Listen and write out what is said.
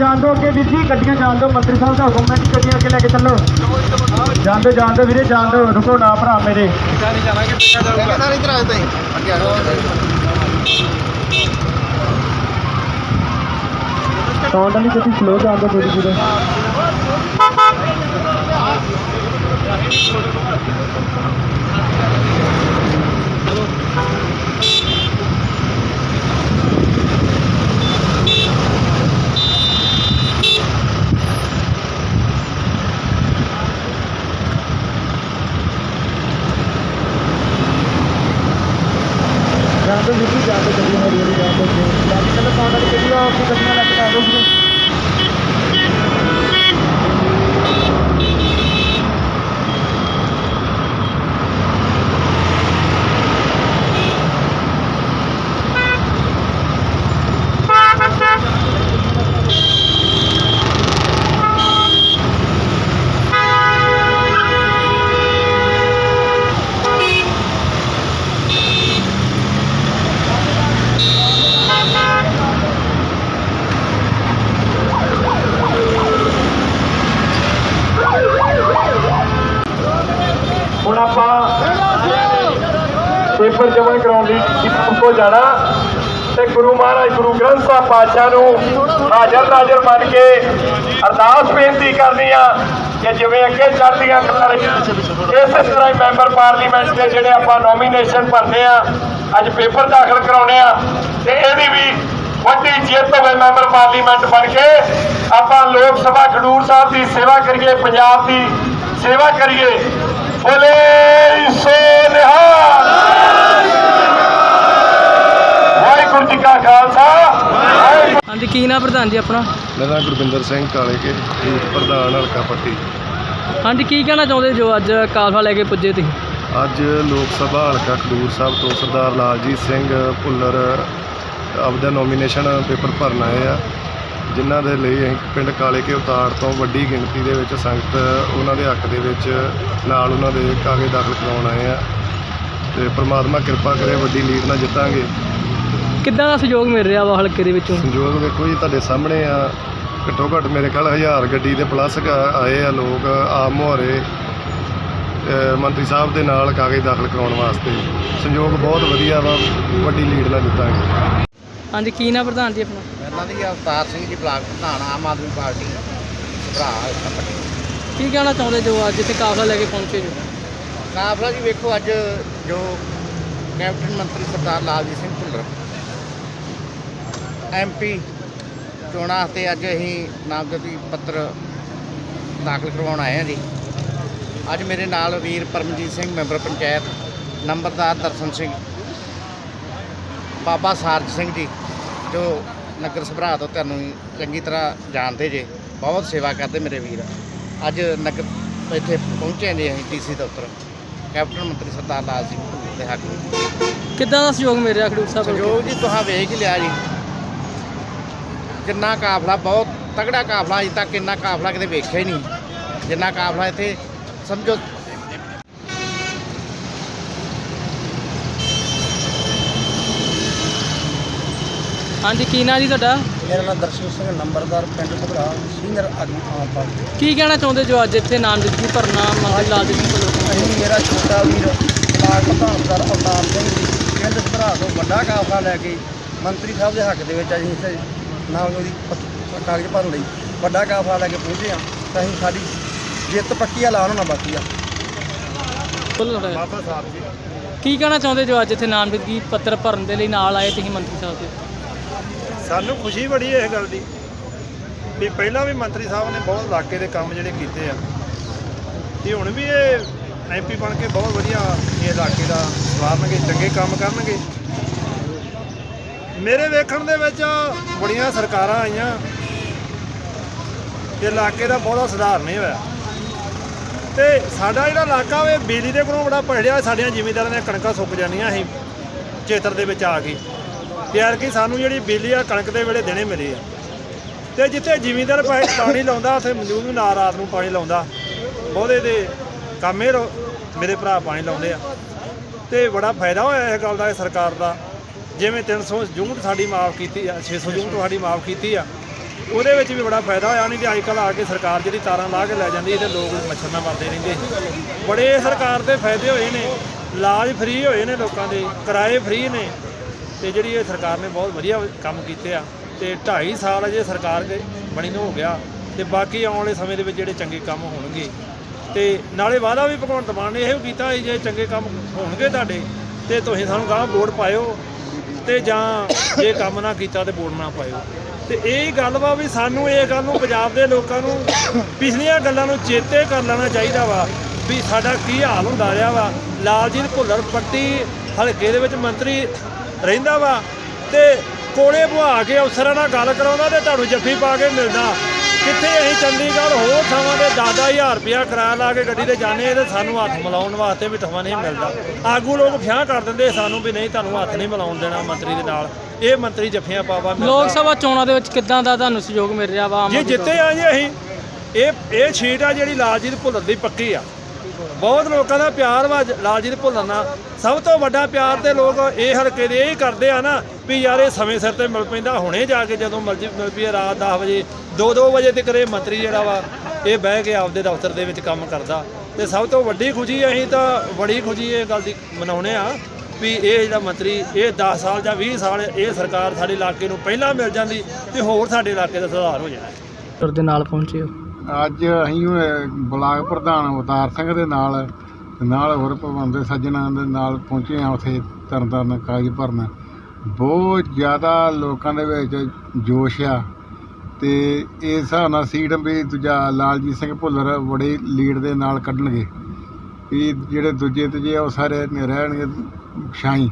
ਜਾਣ ਦੋ ਅੱਗੇ ਵੀਰ ਜੀ ਗੱਡੀਆਂ ਜਾਣ ਦੋ ਮੰਤਰੀ ਸਾਹਿਬ ਦਾ ਹੁਕਮ ਹੈ ਕਿ ਗੱਡੀਆਂ ਅੱਗੇ ਲੈ ਕੇ ਚੱਲੋ ਜਾਣ ਦੋ ਜਾਣ ਦੋ ਵੀਰੇ ਜਾਣ ਦੋ ਰੁਕੋ ਨਾ ਭਰਾ ਮੇਰੇ। ਠੇਕੇਦਾਰ ਇੱਧਰ ਆਓ ਤੁਸੀਂ ਅੱਗੇ ਆ ਜਾਓ ਸਾਊਂਡ ਵਾਲੀ ਗੱਡੀ ਸਲੋ ਜਾਣ ਦੋ ਥੋੜੀ ਜਿਹੀ ਜਾਣ ਦੋ ਵੀਰ ਜੀ ਜਾਣ ਦੋ ਗੱਡੀਆਂ ਹੌਲੀ ਹੌਲੀ ਜਾਣ ਦੋ ਲੈ ਕੇ ਚੱਲੋ ਸਾਊਂਡ ਵਾਲੀ ਗੱਡੀ ਆ ਆਪਣੀ ਗੱਡੀਆਂ ਲੈ ਕੇ ਜਾਣ ਦੋ ਵੀਰੇ ਹੁਣ ਆਪਾਂ ਪੇਪਰ ਜਮ੍ਹਾਂ ਕਰਾਉਣ ਲਈ ਕੋ ਜਾਣਾ। ਤੇ ਗੁਰੂ ਮਹਾਰਾਜ, ਗੁਰੂ ਗ੍ਰੰਥ ਸਾਹਿਬ ਪਾਤਸ਼ਾਹ ਨੂੰ ਹਾਜ਼ਰ ਨਾਜ਼ਰ ਮੰਨ ਕੇ ਅਰਦਾਸ ਬੇਨਤੀ ਕਰਨੀ ਆ ਕਿ ਜਿਵੇਂ ਅੱਗੇ ਚੱਲਦੀਆਂ ਕਰਾਰ ਇਸੇ ਤਰ੍ਹਾਂ ਹੀ ਮੈਂਬਰ ਪਾਰਲੀਮੈਂਟ ਦੇ ਜਿਹੜੇ ਆਪਾਂ ਨੋਮੀਨੇਸ਼ਨ ਭਰਨੇ ਆ, ਅੱਜ ਪੇਪਰ ਦਾਖਲ ਕਰਾਉਣੇ ਆ, ਤੇ ਇਹਦੀ ਵੀ ਵੱਡੀ ਜਿੱਤ ਹੋਵੇ ਮੈਂਬਰ ਪਾਰਲੀਮੈਂਟ ਬਣ ਕੇ, ਆਪਾਂ ਲੋਕ ਸਭਾ ਖਡੂਰ ਸਾਹਿਬ ਦੀ ਸੇਵਾ ਕਰੀਏ, ਪੰਜਾਬ ਦੀ ਸੇਵਾ ਕਰੀਏ। ਬੋਲੇ ਸੋ ਨਿਹਾਲ ਵਾਹਿਗੁਰੂ ਜੀ ਕਾ ਖਾਲਸਾ। ਹਾਂਜੀ ਕੀ ਨਾਮ ਪ੍ਰਧਾਨ ਜੀ ਆਪਣਾ? ਮੇਰਾ ਨਾਮ ਗੁਰਵਿੰਦਰ ਸਿੰਘ ਕਾਲੇ ਕੇ ਯੂਥ ਪ੍ਰਧਾਨ ਹਲਕਾ ਪੱਟੀ। ਹਾਂਜੀ ਕੀ ਕਹਿਣਾ ਚਾਹੁੰਦੇ ਜੋ ਅੱਜ ਕਾਲਫਾ ਲੈ ਕੇ ਪੁੱਜੇ ਤੁਸੀਂ? ਅੱਜ ਲੋਕ ਸਭਾ ਹਲਕਾ ਖਡੂਰ ਸਾਹਿਬ ਤੋਂ ਸਰਦਾਰ ਲਾਲਜੀਤ ਸਿੰਘ ਭੁੱਲਰ ਆਪਦਾ ਨੋਮੀਨੇਸ਼ਨ ਪੇਪਰ ਭਰਨ ਆਏ ਆ। ਜਿਨ੍ਹਾਂ ਦੇ ਲਈ ਅਸੀਂ ਪਿੰਡ ਕਾਲੇ ਕੇ ਉਤਾੜ ਤੋਂ ਵੱਡੀ ਗਿਣਤੀ ਦੇ ਵਿੱਚ ਸੰਗਤ ਉਹਨਾਂ ਦੇ ਹੱਕ ਦੇ ਵਿੱਚ ਨਾਲ ਉਹਨਾਂ ਦੇ ਕਾਗਜ਼ ਦਾਖਲ ਕਰਾਉਣ ਆਏ ਆ। ਤੇ ਪ੍ਰਮਾਤਮਾ ਕਿਰਪਾ ਕਰੇ ਵੱਡੀ ਲੀਡ ਨਾਲ ਜਿੱਤਾਂਗੇ। ਕਿੱਦਾਂ ਦਾ ਸਹਿਯੋਗ ਮਿਲ ਰਿਹਾ ਵਾ ਹਲਕੇ ਦੇ ਵਿੱਚੋਂ? ਸੰਯੋਗ ਵੇਖੋ ਜੀ ਤੁਹਾਡੇ ਸਾਹਮਣੇ ਆ। ਘੱਟੋ ਘੱਟ ਮੇਰੇ ਖਿਆਲ ਹਜ਼ਾਰ ਗੱਡੀ ਦੇ ਪਲੱਸ ਆਏ ਆ ਲੋਕ ਆਮ ਮੁਹਾਰੇ ਮੰਤਰੀ ਸਾਹਿਬ ਦੇ ਨਾਲ ਕਾਗਜ਼ ਦਾਖਲ ਕਰਾਉਣ ਵਾਸਤੇ। ਸੰਯੋਗ ਬਹੁਤ ਵਧੀਆ ਵਾ ਵੱਡੀ ਲੀਡ ਨਾਲ ਜਿੱਤਾਂਗੇ ਹਾਂਜੀ ਕੀ ਨਾਮ ਪ੍ਰਧਾਨ ਜੀ ਆਪਣਾ? ਮੇਰਾ ਨਾਮ ਜੀ ਅਵਤਾਰ ਸਿੰਘ ਜੀ ਬਲਾਕ ਪ੍ਰਧਾਨ ਆਮ ਆਦਮੀ ਪਾਰਟੀ ਭਰਾ ਪੱਟੀ। ਕੀ ਕਹਿਣਾ ਚਾਹੁੰਦੇ ਜੋ ਅੱਜ ਇੱਥੇ ਕਾਫਲਾ ਲੈ ਕੇ ਪਹੁੰਚੇ ਜੋ? ਕਾਫਲਾ ਜੀ ਵੇਖੋ ਅੱਜ ਜੋ ਕੈਪਟਨ ਮੰਤਰੀ ਸਰਦਾਰ ਲਾਲਜੀਤ ਸਿੰਘ ਭੁੱਲਰ ਐਮਪੀ ਚੋਣਾਂ ਤੇ ਅੱਜ ਅਸੀਂ ਨਾਮਜ਼ਦਗੀ ਪੱਤਰ ਦਾਖਲ ਕਰਵਾਉਣ ਆਏ ਹਾਂ ਜੀ। ਅੱਜ ਮੇਰੇ ਨਾਲ ਵੀਰ ਪਰਮਜੀਤ ਸਿੰਘ ਮੈਂਬਰ ਪੰਚਾਇਤ ਨੰਬਰਦਾਰ ਦਰਸ਼ਨ ਸਿੰਘ ਬਾਬਾ ਸਾਰਜ ਸਿੰਘ ਜੀ ਜੋ ਨਗਰ ਸਭਰਾ ਤੋਂ ਤੁਹਾਨੂੰ ਚੰਗੀ ਤਰ੍ਹਾਂ ਜਾਣਦੇ ਜੇ ਬਹੁਤ ਸੇਵਾ ਕਰਦੇ ਮੇਰੇ ਵੀਰ। ਅੱਜ ਨਗਰ ਇੱਥੇ ਪਹੁੰਚੇ ਨੇ ਅਸੀਂ ਡੀਸੀ ਦਫ਼ਤਰ ਕੈਪਟਨ ਮੰਤਰੀ ਸਰਦਾਰ ਲਾਲ ਸਿੰਘ ਦੇ ਹੱਕ ਵਿੱਚ। ਕਿੱਦਾਂ ਦਾ ਸਹਿਯੋਗ ਰਿਹਾ ਖਡੂਰ ਸਾਹਿਬ? ਸਹਿਯੋਗ ਜੀ ਤੁਹਾਂ ਵੇਖ ਹੀ ਲਿਆ ਜੀ। ਕਿੰਨਾ ਕਾਫਲਾ ਬਹੁਤ ਤਗੜਾ ਕਾਫਲਾ ਅਜੇ ਤੱਕ ਇੰਨਾ ਕਾਫਲਾ ਕਿਤੇ ਵੇਖਿਆ ਹੀ ਨਹੀਂ। ਜਿੰਨਾ ਕਾਫਲਾ ਇੱਥੇ ਸਮਝੋ। ਹਾਂਜੀ ਕੀ ਨਾਮ ਜੀ ਤੁਹਾਡਾ? ਮੇਰਾ ਨਾਮ ਦਰਸ਼ਨ ਸਿੰਘ ਨੰਬਰਦਾਰ ਪਿੰਡ ਘਬਰਾ ਸੀਨੀਅਰ ਆਗੂ ਆਮ ਪਾਰਟੀ। ਕੀ ਕਹਿਣਾ ਚਾਹੁੰਦੇ ਜੋ ਅੱਜ ਇੱਥੇ ਨਾਮਜ਼ਦਗੀ ਭਰਨਾ ਮੰਤਰੀ ਲਾਲ ਭੁੱਲਰ ਤੋਂ? ਅਸੀਂ ਮੇਰਾ ਛੋਟਾ ਵੀਰ ਬਲਾਕ ਪ੍ਰਧਾਨਦਾਰ ਅਵਤਾਰ ਸਿੰਘ ਜੀ ਪਿੰਡ ਘਬਰਾ ਤੋਂ ਵੱਡਾ ਕਾਫਲਾ ਲੈ ਕੇ ਮੰਤਰੀ ਸਾਹਿਬ ਦੇ ਹੱਕ ਦੇ ਵਿੱਚ ਅਸੀਂ ਇੱਥੇ ਨਾਮ ਉਹਦੀ ਪੱਤ- ਕਾਗਜ਼ ਭਰਨ ਲਈ। ਵੱਡਾ ਕਾਫਲਾ ਲੈ ਕੇ ਪਹੁੰਚੇ ਹਾਂ ਤਾਂ ਅਸੀਂ ਸਾਡੀ ਜਿੱਤ ਪੱਕੀ ਆ ਲਾਉਣ ਨਾ ਬਾਕੀ ਆ। ਬਾਬਾ ਸਾਹਿਬ ਜੀ। ਕੀ ਕਹਿਣਾ ਚਾਹੁੰਦੇ ਜੋ ਅੱਜ ਇੱਥੇ ਨਾਮਜ਼ਦਗੀ ਪੱਤਰ ਭਰਨ ਦੇ ਲਈ ਨਾਲ ਆਏ ਤੁਸੀਂ ਮੰਤਰੀ ਸਾਹਿਬ ਦੇ ਸਾਨੂੰ ਖੁਸ਼ੀ ਬੜੀ ਹੈ ਇਸ ਗੱਲ ਦੀ ਵੀ ਪਹਿਲਾਂ ਵੀ ਮੰਤਰੀ ਸਾਹਿਬ ਨੇ ਬਹੁਤ ਇਲਾਕੇ ਦੇ ਕੰਮ ਜਿਹੜੇ ਕੀਤੇ ਆ। ਤੇ ਹੁਣ ਵੀ ਇਹ ਐਮਪੀ ਬਣ ਕੇ ਬਹੁਤ ਵਧੀਆ ਇਹ ਇਲਾਕੇ ਦਾ ਸਵਾਰਨਗੇ ਚੰਗੇ ਕੰਮ ਕਰਨਗੇ। ਮੇਰੇ ਵੇਖਣ ਦੇ ਵਿੱਚ ਬੜੀਆਂ ਸਰਕਾਰਾਂ ਆਈਆਂ। ਇਲਾਕੇ ਦਾ ਬਹੁਤਾ ਸੁਧਾਰ ਨਹੀਂ ਹੋਇਆ। ਤੇ ਸਾਡਾ ਜਿਹੜਾ ਇਲਾਕਾ ਵੇ, ਬਿਜਲੀ ਦੇ ਕੋਲੋਂ ਬੜਾ ਪੜਿਆ ਸਾਡੀਆਂ ਜ਼ਿਮੀਂਦਾਰਾਂ ਦੀਆਂ ਕਣਕਾਂ ਸੁੱਕ ਜਾਂਦੀਆਂ ਸੀ ਚੇਤਰ ਦੇ ਵਿੱਚ ਆ ਕੇ। ਯਾਰ ਕਿ ਸਾਨੂੰ ਜਿਹੜੀ ਬਿਜਲੀ ਆ ਕਣਕ ਦੇ ਵੇਲੇ ਦੇਣੇ ਮਿਲੇ ਆ। ਤੇ ਜਿੱਥੇ ਜ਼ਿਮੀਂਦਾਰ ਪਾ- ਪਾਣੀ ਲਾਉਂਦਾ, ਉੱਥੇ ਮਜ਼ਦੂਰ ਨੂੰ ਨਾ ਰਾਤ ਨੂੰ ਪਾਣੀ ਲਾਉਂਦਾ। ਬਹੁਤੇ ਦੇ ਕੰਮੇ ਮੇਰੇ ਭਰਾ ਪਾਣੀ ਲਾਉਂਦੇ ਆ। ਤੇ ਬੜਾ ਫਾਇਦਾ ਹੋਇਆ ਇਸ ਗੱਲ ਦਾ ਸਰਕਾਰ ਦਾ। ਜਿਵੇਂ 300 ਯੂਨਿਟ ਸਾਡੀ ਮਾਫ ਕੀਤੀ ਆ 600 ਯੂਨਿਟ ਸਾਡੀ ਮਾਫ ਕੀਤੀ ਆ, ਉਹਦੇ ਵਿੱਚ ਵੀ ਬੜਾ ਫਾਇਦਾ ਹੋਇਆ, ਨਹੀਂ ਤੇ ਅੱਜ ਕੱਲ੍ਹ ਆ ਕੇ ਸਰਕਾਰ ਜਿਹੜੀ ਤਾਰਾਂ ਲਾ ਕੇ ਲੈ ਜਾਂਦੀ ਤੇ ਲੋਕ ਮੱਛਰ ਨਾਲ ਮਰਦੇ ਰਹਿੰਦੇ। ਬੜੇ ਸਰਕਾਰ ਦੇ ਫਾਇਦੇ ਹੋਏ ਨੇ, ਇਲਾਜ ਫ੍ਰੀ ਹੋਏ ਨੇ ਲੋਕਾਂ ਦੇ, ਕਿਰਾਏ ਫ੍ਰੀ ਨੇ, ਤੇ ਜਿਹੜੀ ਇਹ ਸਰਕਾਰ ਨੇ ਬਹੁਤ ਵਧੀਆ ਕੰਮ ਕੀਤੇ ਆ, ਤੇ 2.5 ਸਾਲ ਅਜੇ ਸਰਕਾਰ ਦੇ ਬਣੀ ਨੂੰ ਹੋ ਗਿਆ, ਤੇ ਬਾਕੀ ਆਉਣ ਵਾਲੇ ਸਮੇਂ ਦੇ ਵਿੱਚ ਜਿਹੜੇ ਚੰਗੇ ਕੰਮ ਹੋਣਗੇ। ਤੇ ਨਾਲੇ ਵਾਅਦਾ ਵੀ ਭਗਵੰਤ ਮਾਨ ਨੇ ਇਹੋ ਕੀਤਾ ਜੇ ਚੰਗੇ ਕੰਮ ਹੋਣਗੇ ਤੁਹਾਡੇ, ਤੇ ਤੁਸੀਂ ਸਾਨੂੰ ਗਾਹ ਵੋਟ ਪਾਇਓ। ਤੇ ਜਾਂ ਜੇ ਕੰਮ ਨਾ ਕੀਤਾ ਤੇ ਵੋਟ ਨਾ ਪਾਇਓ। ਤੇ ਇਹ ਗੱਲ ਵਾ ਵੀ ਸਾਨੂੰ ਇਹ ਗੱਲ ਨੂੰ ਪੰਜਾਬ ਦੇ ਲੋਕਾਂ ਨੂੰ ਪਿਛਲੀਆਂ ਗੱਲਾਂ ਨੂੰ ਚੇਤੇ ਕਰ ਲੈਣਾ ਚਾਹੀਦਾ ਵਾ ਵੀ ਸਾਡਾ ਕੀ ਹਾਲ ਹੁੰਦਾ ਰਿਹਾ ਵਾ। ਲਾਲਜੀਤ ਭੁੱਲਰ ਪੱਟੀ ਹਲਕੇ ਦੇ ਵਿੱਚ ਮੰਤਰੀ ਰਹਿੰਦਾ ਵਾ ਤੇ ਕੋਲੇ ਬੁਹਾ ਕੇ ਅਫਸਰਾਂ ਨਾਲ ਗੱਲ ਕਰਾਉਂਦਾ ਤੇ ਤੁਹਾਨੂੰ ਜੱਫੀ ਪਾ ਕੇ ਮਿਲਦਾ। ਕਿੱਥੇ ਅਸੀਂ ਚੰਡੀਗੜ੍ਹ ਹੋਰ ਥਾਵਾਂ ਤੇ 10000 ਰੁਪਇਆ ਕਿਰਾਇਆ ਲਾ ਕੇ ਗੱਡੀ ਤੇ ਜਾਂਦੇ ਤੇ ਸਾਨੂੰ ਹੱਥ ਮਿਲਾਉਣ ਵਾਸਤੇ ਵੀ ਥਾਵਾਂ ਨਹੀਂ ਮਿਲਦਾ। ਆਗੂ ਲੋਕ ਫਿਆਹ ਕਰ ਦਿੰਦੇ ਸਾਨੂੰ ਵੀ ਨਹੀਂ ਤੁਹਾਨੂੰ ਹੱਥ ਨਹੀਂ ਮਿਲਾਉਣ ਦੇਣਾ ਮੰਤਰੀ ਦੇ ਨਾਲ। ਇਹ ਮੰਤਰੀ ਜੱਫੀਆਂ ਪਾਵਾ ਲੋਕ ਸਭਾ ਚੋਣਾਂ ਦੇ ਵਿੱਚ ਕਿੱਦਾਂ ਦਾ ਤੁਹਾਨੂੰ ਸਹਿਯੋਗ ਮਿਲ ਰਿਹਾ ਵਾ ਜੇ ਜਿੱਤੇ ਆ ਜੀ ਅਸੀਂ ਇਹ ਇਹ ਸੀਟ ਆ ਜਿਹੜੀ ਲਾਲਜੀਤ ਭੁੱਲਰ ਦੀ ਪੱਕੀ ਆ। ਬਹੁਤ ਲੋਕਾਂ ਦਾ ਪਿਆਰ ਵਾ ਜ- ਲਾਲਜੀਤ ਭੁੱਲਰ ਨਾਲ। ਸਭ ਤੋਂ ਵੱਡਾ ਪਿਆਰ ਤੇ ਲੋਕ ਇਹ ਹਲਕੇ ਦੇ ਇਹ ਕਰਦੇ ਆ ਨਾ ਵੀ ਯਾਰ ਇਹ ਸਮੇਂ ਸਿਰ ਤੇ ਮਿਲ ਪੈਂਦਾ, ਹੁਣੇ ਜਾ ਕੇ ਜਦੋਂ ਮਰਜ਼ੀ ਮਿਲ ਪਈਏ ਰਾਤ 10 ਵਜੇ 2-2 ਵਜੇ ਤੱਕ ਇਹ ਮੰਤਰੀ ਜਿਹੜਾ ਵਾ, ਇਹ ਬਹਿ ਕੇ ਆਪਦੇ ਦਫ਼ਤਰ ਦੇ ਵਿੱਚ ਕੰਮ ਕਰਦਾ। ਤੇ ਸਭ ਤੋਂ ਵੱਡੀ ਖੁਸ਼ੀ ਅਸੀਂ ਤਾਂ ਬੜੀ ਖੁਸ਼ੀ ਇਹ ਗੱਲ ਦੀ ਮਨਾਉਣੇ ਆ ਵੀ ਇਹ ਜਿਹੜਾ ਮੰਤਰੀ, ਇਹ 10 ਸਾਲ ਜਾਂ 20 ਸਾਲ ਇਹ ਸਰਕਾਰ ਸਾਡੇ ਇਲਾਕੇ ਨੂੰ ਪਹਿਲਾਂ ਮਿਲ ਜਾਂਦੀ ਤੇ ਹੋਰ ਸਾਡੇ ਇਲਾਕੇ ਦਾ ਸੁਧਾਰ ਹੋ ਜਾਣਾ। ਦੇ ਨਾਲ ਪਹੁੰਚੇ ਹੋ। ਅੱਜ ਅਸੀਂ ਬਲਾਕ ਪ੍ਰਧਾਨ ਅਵਤਾਰ ਸਿੰਘ ਦੇ ਨਾਲ, ਤੇ ਨਾਲ ਹੋਰ ਭਵੰਦੇ ਸੱਜਣਾਂ ਦੇ ਨਾਲ ਪਹੁੰਚੇ ਹਾਂ ਉੱਥੇ ਤਰਨਤਾਰਨ ਕਾਗਜ਼ ਭਰਨ। ਬਹੁਤ ਜ਼ਿਆਦਾ ਲੋਕਾਂ ਦੇ ਵਿੱਚ ਜੋਸ਼ ਆ। ਤੇ ਇਸ ਹਿਸਾਬ ਨਾਲ ਸੀਟ ਵੀ ਦੂਜਾ ਲਾਲਜੀਤ ਸਿੰਘ ਭੁੱਲਰ ਬੜੇ ਲੀਡ ਦੇ ਨਾਲ ਕੱਢਣਗੇ। ਵੀ ਜਿਹੜੇ ਦੂਜੇ ਤੀਜੇ ਆ, ਉਹ ਸਾਰੇ ਰਹਿਣਗੇ ਛਾਈ